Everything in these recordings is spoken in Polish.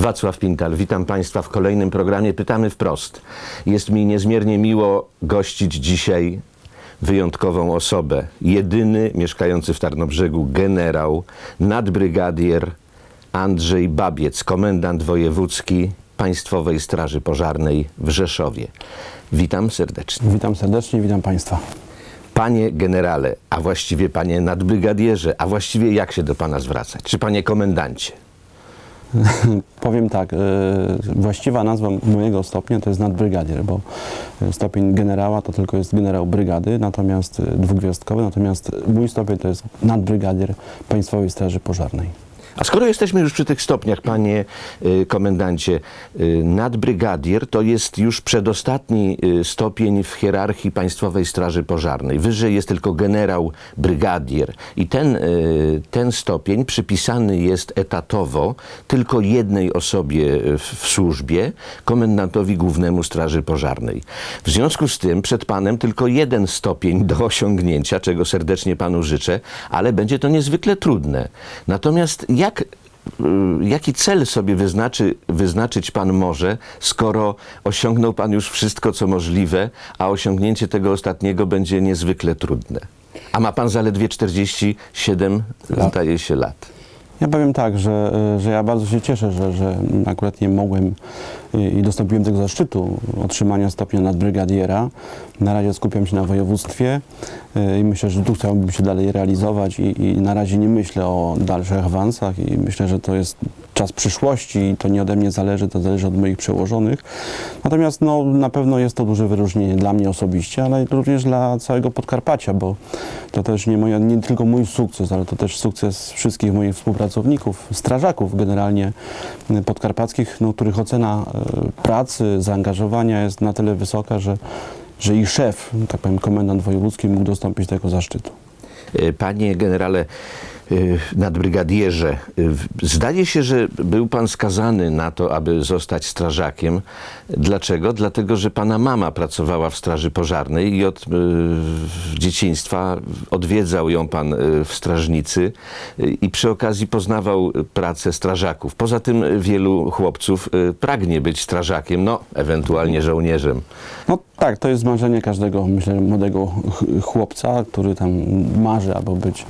Wacław Pintal, witam Państwa w kolejnym programie Pytamy wprost. Jest mi niezmiernie miło gościć dzisiaj wyjątkową osobę. Jedyny mieszkający w Tarnobrzegu generał, nadbrygadier Andrzej Babiec, komendant wojewódzki Państwowej Straży Pożarnej w Rzeszowie. Witam serdecznie. Witam serdecznie, witam Państwa. Panie generale, a właściwie panie nadbrygadierze, a właściwie jak się do pana zwracać? Czy panie komendancie? Powiem tak, e, właściwa nazwa mojego stopnia to jest nadbrygadier, bo e, stopień generała to tylko jest generał brygady, natomiast e, dwugwiazdkowy, natomiast mój stopień to jest nadbrygadier Państwowej Straży Pożarnej. A skoro jesteśmy już przy tych stopniach, panie y, komendancie, y, nadbrygadier to jest już przedostatni y, stopień w hierarchii Państwowej Straży Pożarnej. Wyżej jest tylko generał brygadier i ten, ten stopień przypisany jest etatowo tylko jednej osobie w, w służbie, komendantowi głównemu Straży Pożarnej. W związku z tym przed panem tylko jeden stopień do osiągnięcia, czego serdecznie panu życzę, ale będzie to niezwykle trudne. Natomiast jak, y, jaki cel sobie wyznaczy, wyznaczyć pan może, skoro osiągnął pan już wszystko, co możliwe, a osiągnięcie tego ostatniego będzie niezwykle trudne? A ma pan zaledwie 47, Lat. zdaje się, lat. Ja powiem tak, że, e, że ja bardzo się cieszę, że, że akurat nie mogłem i, i dostąpiłem tego zaszczytu otrzymania stopnia nadbrygadiera. Na razie skupiam się na województwie e, i myślę, że tu chciałbym się dalej realizować i, i na razie nie myślę o dalszych awansach i myślę, że to jest czas przyszłości i to nie ode mnie zależy, to zależy od moich przełożonych. Natomiast no, na pewno jest to duże wyróżnienie dla mnie osobiście, ale również dla całego Podkarpacia, bo to też nie, moja, nie tylko mój sukces, ale to też sukces wszystkich moich współpracowników, strażaków generalnie podkarpackich, no, których ocena y, pracy, zaangażowania jest na tyle wysoka, że, że ich szef, tak powiem, komendant wojewódzki mógł dostąpić tego zaszczytu. Y, Panie generale nadbrygadierze, zdaje się, że był pan skazany na to, aby zostać strażakiem. Dlaczego? Dlatego, że pana mama pracowała w Straży Pożarnej i od y, dzieciństwa odwiedzał ją pan y, w strażnicy y, i przy okazji poznawał pracę strażaków. Poza tym wielu chłopców pragnie być strażakiem, no ewentualnie żołnierzem. No tak, to jest marzenie każdego, myślę, młodego ch- chłopca, który tam marzy albo być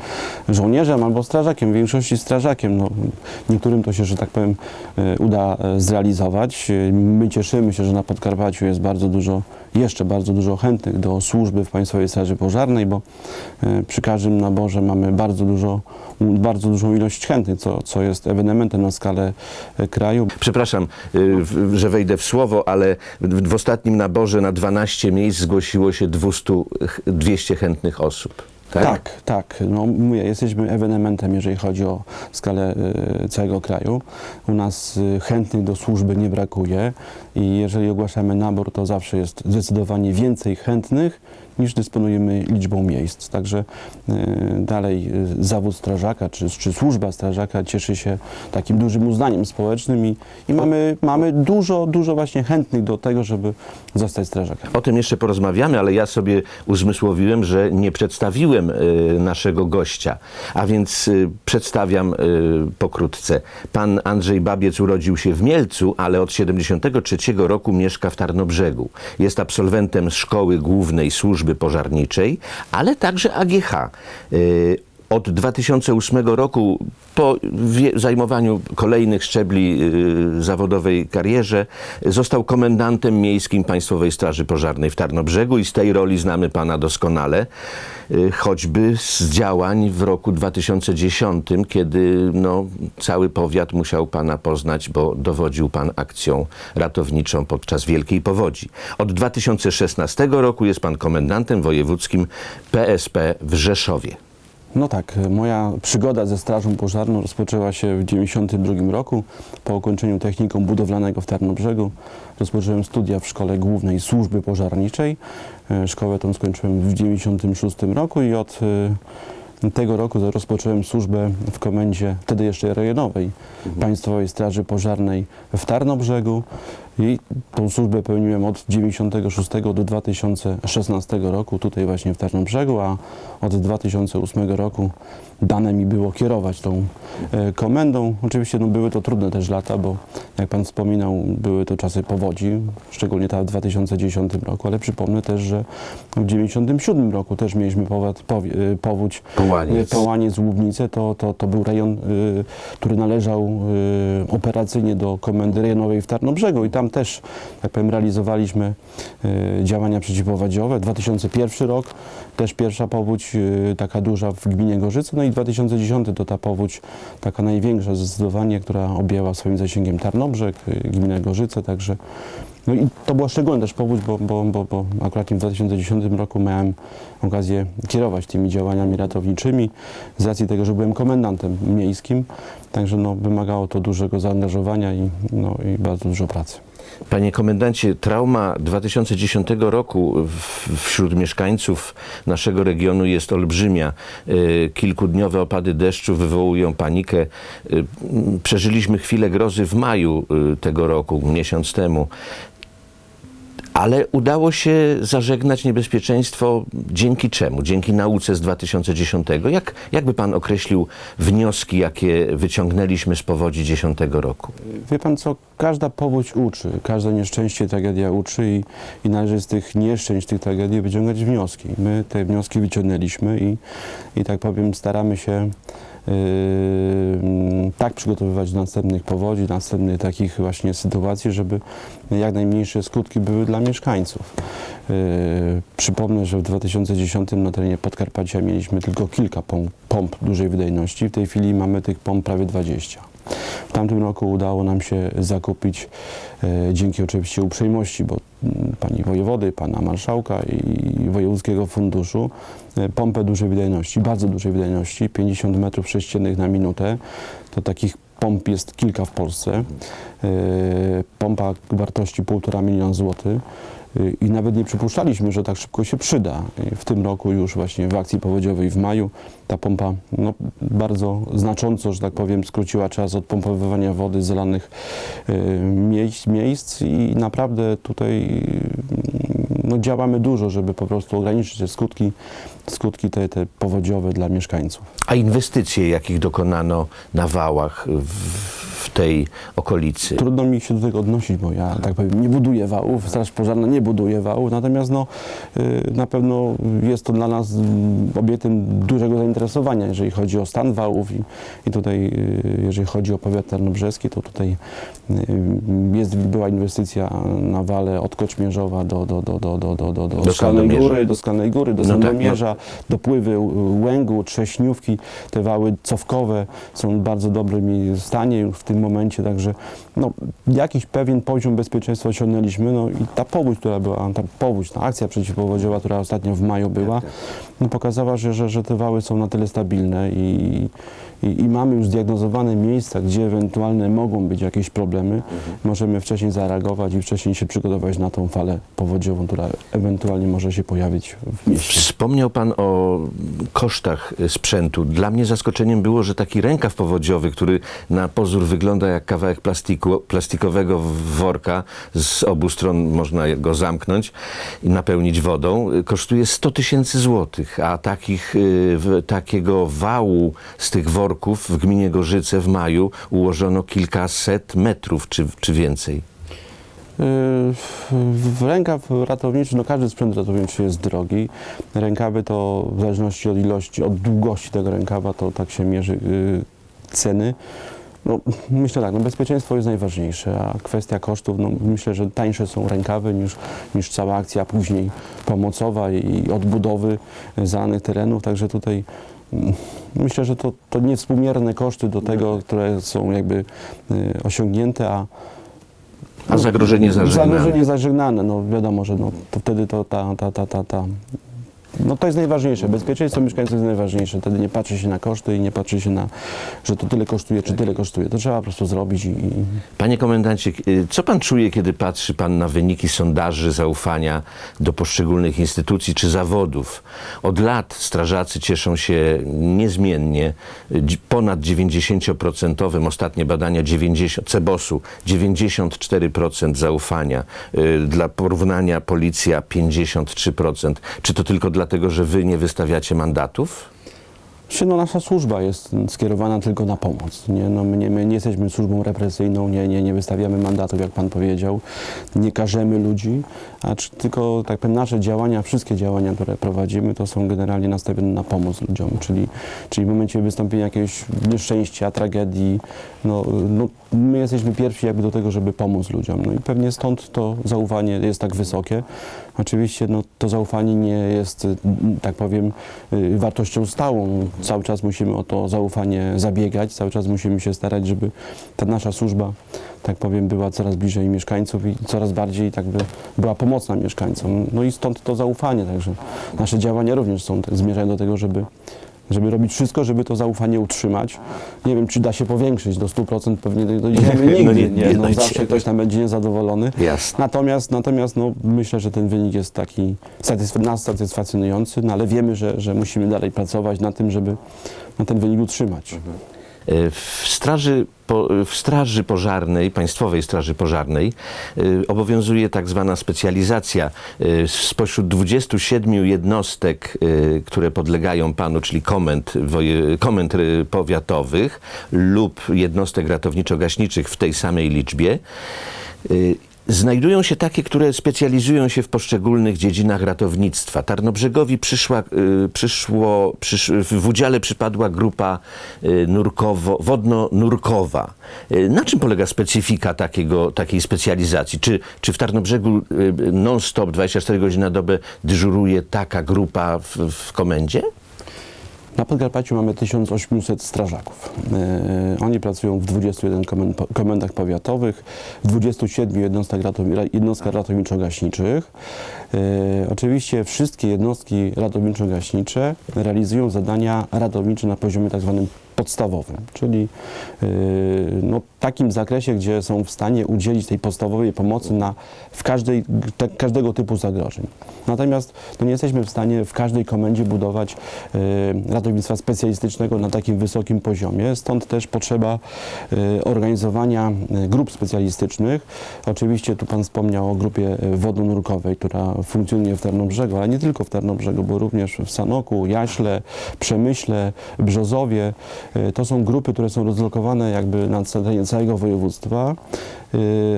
żołnierzem, albo strażakiem, w większości strażakiem. No, niektórym to się, że tak powiem, e, uda e, zrealizować. E, My cieszymy się, że na Podkarpaciu jest bardzo dużo, jeszcze bardzo dużo chętnych do służby w Państwowej Straży Pożarnej, bo przy każdym naborze mamy bardzo dużo, bardzo dużą ilość chętnych, co, co jest ewenementem na skalę kraju. Przepraszam, że wejdę w słowo, ale w, ostatnim naborze na 12 miejsc zgłosiło się 200, ch- 200 chętnych osób. Tak? Tak, tak. No, mówię, jesteśmy ewenementem, jeżeli chodzi o skalę y, całego kraju. U nas y, chętnych do służby nie brakuje i jeżeli ogłaszamy nabór, to zawsze jest zdecydowanie więcej chętnych niż dysponujemy liczbą miejsc. Także y, dalej y, zawód strażaka czy, czy służba strażaka cieszy się takim dużym uznaniem społecznym i, i mamy, mamy dużo, dużo właśnie chętnych do tego, żeby zostać strażakiem. O tym jeszcze porozmawiamy, ale ja sobie uzmysłowiłem, że nie przedstawiłem y, naszego gościa, a więc przedstawiam pokrótce. Pan Andrzej Babiec urodził się w Mielcu, ale od 73 roku mieszka w Tarnobrzegu. Jest absolwentem Szkoły Głównej Służby Pożarniczej, ale także AGH. Od 2008 roku, po zajmowaniu kolejnych szczebli y, zawodowej karierze, został komendantem miejskim Państwowej Straży Pożarnej w Tarnobrzegu i z tej roli znamy pana doskonale, y, choćby z działań w roku 2010, kiedy no, cały powiat musiał pana poznać, bo dowodził pan akcją ratowniczą podczas wielkiej powodzi. Od 2016 roku jest pan komendantem wojewódzkim PSP w Rzeszowie. No tak, moja przygoda ze Strażą Pożarną rozpoczęła się w 1992 roku. Po ukończeniu technikum budowlanego w Tarnobrzegu rozpocząłem studia w Szkole Głównej Służby Pożarniczej. E, Szkołę tą skończyłem w 1996 roku i od e, tego roku rozpocząłem służbę w komendzie, wtedy jeszcze rejonowej, Państwowej Straży Pożarnej w Tarnobrzegu. I tą służbę pełniłem od 96 do 2016 roku, tutaj właśnie w Tarnobrzegu, a od 2008 roku dane mi było kierować tą e, komendą. Oczywiście no, były to trudne też lata, bo jak Pan wspominał, były to czasy powodzi, szczególnie ta w 2010 roku, ale przypomnę też, że w 1997 roku też mieliśmy powód, e, powódź Połaniec. e, Połaniec Łubnice, to, to, to był rejon, który należał operacyjnie do Komendy Rejonowej w Tarnobrzegu i tam też, tak powiem, realizowaliśmy y, działania przeciwpowodziowe. 2001 rok, też pierwsza powódź y, taka duża w gminie Gorzyce, no i 2010 to ta powódź taka największa zdecydowanie, która objęła swoim zasięgiem Tarnobrzeg, y, gminę Gorzyce, także no i to była szczególna też powódź, bo, bo, bo, bo akurat w 2010 roku miałem okazję kierować tymi działaniami ratowniczymi z racji tego, że byłem komendantem miejskim, także no, wymagało to dużego zaangażowania i, no, i bardzo dużo pracy. Panie komendancie, trauma 2010 roku wśród mieszkańców naszego regionu jest olbrzymia. Y, Kilkudniowe opady deszczu wywołują panikę. M, Przeżyliśmy chwilę grozy w maju y, tego roku, miesiąc temu. Ale udało się zażegnać niebezpieczeństwo dzięki czemu? Dzięki nauce z 2010. Jak, jak by pan określił wnioski, jakie wyciągnęliśmy z powodzi 10 roku? Wie pan co, każda powódź uczy, każde nieszczęście, tragedia uczy i, i należy z tych nieszczęść, tych tragedii wyciągać wnioski. My te wnioski wyciągnęliśmy i, i tak powiem staramy się tak przygotowywać do następnych powodzi, następnych takich właśnie sytuacji, żeby jak najmniejsze skutki były dla mieszkańców. Yy, przypomnę, że w 2010 na terenie Podkarpacia mieliśmy tylko kilka pomp, pomp dużej wydajności, w tej chwili mamy tych pomp prawie 20. W tamtym roku udało nam się zakupić, e, dzięki oczywiście uprzejmości, bo mm, pani wojewody, pana marszałka i wojewódzkiego funduszu, e, pompę dużej wydajności, bardzo dużej wydajności, 50 metrów sześciennych na minutę. To takich pomp jest kilka w Polsce. E, pompa wartości 1,5 miliona złotych. Y, I nawet nie przypuszczaliśmy, że tak szybko się przyda. I W tym roku już właśnie w akcji powodziowej w maju ta pompa no, bardzo znacząco, że tak powiem, skróciła czas odpompowywania wody z zalanych miejsc, miejsc i naprawdę tutaj no, działamy dużo, żeby po prostu ograniczyć te skutki, skutki te, te powodziowe dla mieszkańców. A inwestycje, jakich dokonano na wałach w, w tej okolicy? Trudno mi się do tego odnosić, bo ja tak powiem, nie buduję wałów, Straż Pożarna nie buduje wałów, natomiast no, y, na pewno jest to dla nas obiektem dużego zainteresowania, jeżeli chodzi o stan wałów i, i tutaj, y, jeżeli chodzi o powiat tarnobrzeski, to tutaj y, jest, była inwestycja na wale od Koczmierzowa do, do, do, do, do, do, do, do Skalnej Góry, do Skalnej Góry, do Sandomierza, no tak, no. dopływy Łęgu, Trześniówki, te wały cofkowe są w bardzo dobrym stanie w tym momencie, także no, jakiś pewien poziom bezpieczeństwa osiągnęliśmy, no i ta powódź, która była, ta powódź, ta akcja przeciwpowodziowa, która ostatnio w maju była, no, pokazała, że, że, że te wały są na tyle stabilne i, i, i mamy już zdiagnozowane miejsca, gdzie ewentualnie mogą być jakieś problemy, możemy wcześniej zareagować i wcześniej się przygotować na tą falę powodziową, która ewentualnie może się pojawić w mieście. Wspomniał Pan o kosztach sprzętu. Dla mnie zaskoczeniem było, że taki rękaw powodziowy, który na pozór wygląda jak kawałek plastiku, plastikowego worka, z obu stron można go zamknąć i napełnić wodą, kosztuje 100 tysięcy złotych, a takich, y, takiego wału z tych worków w gminie Gorzyce w maju ułożono kilkaset metrów czy, czy więcej. Yy, W rękaw ratowniczy, no każdy sprzęt ratowniczy jest drogi. Rękawy to w zależności od ilości, od długości tego rękawa, to tak się mierzy yy, ceny. No, myślę tak, no bezpieczeństwo jest najważniejsze, a kwestia kosztów, no myślę, że tańsze są rękawy niż, niż cała akcja później pomocowa i odbudowy zalanych terenów, także tutaj myślę, że to, to niewspółmierne koszty do tego, które są jakby yy, osiągnięte, a A zagrożenie zażegnane. Zagrożenie zażegnane, no wiadomo, że no, to wtedy to ta, ta, ta, ta, ta no to jest najważniejsze. Bezpieczeństwo mieszkańców jest najważniejsze. Wtedy nie patrzy się na koszty i nie patrzy się na, że to tyle kosztuje, czy tyle kosztuje. To trzeba po prostu zrobić i, i Panie komendancie, y, co pan czuje, kiedy patrzy pan na wyniki sondaży zaufania do poszczególnych instytucji czy zawodów? Od lat strażacy cieszą się niezmiennie, ponad 90%, ostatnie badania 90, Cebosu 94% zaufania. Y, Dla porównania policja 53%. Czy to tylko dlatego, że wy nie wystawiacie mandatów? Czy no, nasza służba jest skierowana tylko na pomoc. Nie? No, my, nie, my nie jesteśmy służbą represyjną, nie, nie, nie wystawiamy mandatów, jak pan powiedział, nie karzemy ludzi, a czy tylko tak powiem, nasze działania, wszystkie działania, które prowadzimy, to są generalnie nastawione na pomoc ludziom. Czyli, czyli w momencie wystąpienia jakiegoś nieszczęścia, tragedii, no, no, my jesteśmy pierwsi jakby do tego, żeby pomóc ludziom. No i pewnie stąd to zaufanie jest tak wysokie. Oczywiście no, to zaufanie nie jest, tak powiem, y, wartością stałą. Cały czas musimy o to zaufanie zabiegać, cały czas musimy się starać, żeby ta nasza służba, tak powiem, była coraz bliżej mieszkańców i coraz bardziej tak by była pomocna mieszkańcom. No i stąd to zaufanie, także nasze działania również są, zmierzają do tego, żeby żeby robić wszystko, żeby to zaufanie utrzymać. Nie wiem, czy da się powiększyć do 100%, pewnie nie dojdziemy No nigdy, nie- nie, nie no, dojdziemy. zawsze ktoś tam będzie niezadowolony. Jasne. Natomiast, natomiast no, myślę, że ten wynik jest taki satysf- nas satysfakcjonujący, no, ale wiemy, że, że musimy dalej pracować na tym, żeby na ten wynik utrzymać. E, W straży, po, w straży Pożarnej, Państwowej Straży Pożarnej e, obowiązuje tak zwana specjalizacja. E, Spośród 27 jednostek, e, które podlegają panu, czyli komend, komend e, powiatowych lub jednostek ratowniczo-gaśniczych w tej samej liczbie, e, Znajdują się takie, które specjalizują się w poszczególnych dziedzinach ratownictwa. Tarnobrzegowi przyszła, y, przyszło, przysz, w udziale przypadła grupa y, nurkowo, wodno-nurkowa. Y, Na czym polega specyfika takiego, takiej specjalizacji? Czy, czy w Tarnobrzegu non-stop 24 godziny na dobę dyżuruje taka grupa w, w komendzie? Na Podkarpaciu mamy 1800 strażaków. E, oni pracują w 21 komend, po- komendach powiatowych, w 27 jednostkach, ratow, ra- jednostkach ratowniczo-gaśniczych. E, oczywiście wszystkie jednostki ratowniczo-gaśnicze realizują zadania ratownicze na poziomie tak zwanym podstawowym, czyli e, no, takim zakresie, gdzie są w stanie udzielić tej podstawowej pomocy na, w każdej, te, każdego typu zagrożeń. Natomiast no, nie jesteśmy w stanie w każdej komendzie budować e, ratownictwa specjalistycznego na takim wysokim poziomie, stąd też potrzeba e, organizowania e, grup specjalistycznych. Oczywiście tu Pan wspomniał o grupie e, wodonurkowej, która funkcjonuje w Tarnobrzegu, ale nie tylko w Tarnobrzegu, bo również w Sanoku, Jaśle, Przemyśle, Brzozowie. E, To są grupy, które są rozlokowane jakby na terenie całego województwa.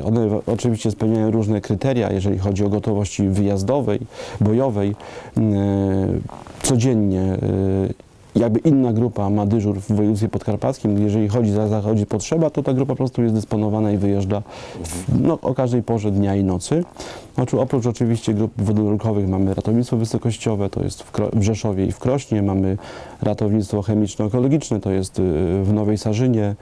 E, One oczywiście spełniają różne kryteria, jeżeli chodzi o gotowości wyjazdowej, bojowej. E, Codziennie jakby inna grupa ma dyżur w województwie podkarpackim, jeżeli chodzi, za- zachodzi potrzeba, to ta grupa po prostu jest dysponowana i wyjeżdża w, no, o każdej porze dnia i nocy. Znaczy, oprócz oczywiście grup wodorunkowych mamy ratownictwo wysokościowe, to jest w, Kro- w Rzeszowie i w Krośnie, mamy ratownictwo chemiczno-ekologiczne, to jest y, w Nowej Sarzynie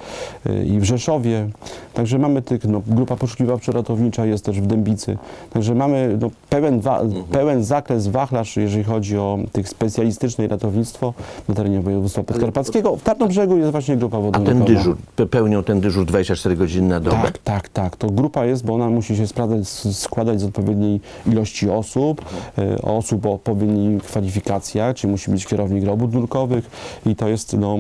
y, i w Rzeszowie. Także mamy tych, no, grupa poszukiwawczo-ratownicza jest też w Dębicy. Także mamy no, pełen, wa- pełen zakres, wachlarz, jeżeli chodzi o tych specjalistyczne ratownictwo na terenie województwa podkarpackiego. W Tarnobrzegu jest właśnie grupa A wodorunkowa. ten dyżur, pe- pełnią ten dyżur 24 godziny na dobę? Tak, tak, tak. To grupa jest, bo ona musi się składać, składać z odpowiedniej ilości osób, e, osób o odpowiednich kwalifikacjach, czyli musi być kierownik robót nurkowych i to jest, no,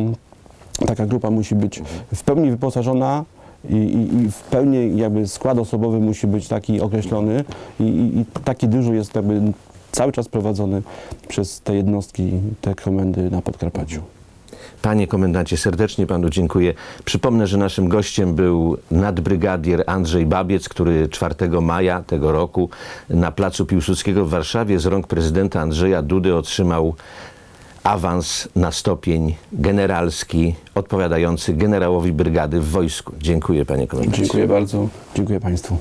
taka grupa musi być w pełni wyposażona i, i, i w pełni jakby skład osobowy musi być taki określony i, i, i taki dyżur jest jakby cały czas prowadzony przez te jednostki, te komendy na Podkarpaciu. Panie komendancie, serdecznie panu dziękuję. Przypomnę, że naszym gościem był nadbrygadier Andrzej Babiec, który 4 maja tego roku na Placu Piłsudskiego w Warszawie z rąk prezydenta Andrzeja Dudy otrzymał awans na stopień generalski odpowiadający generałowi brygady w wojsku. Dziękuję panie komendancie. Dziękuję bardzo. Dziękuję Państwu.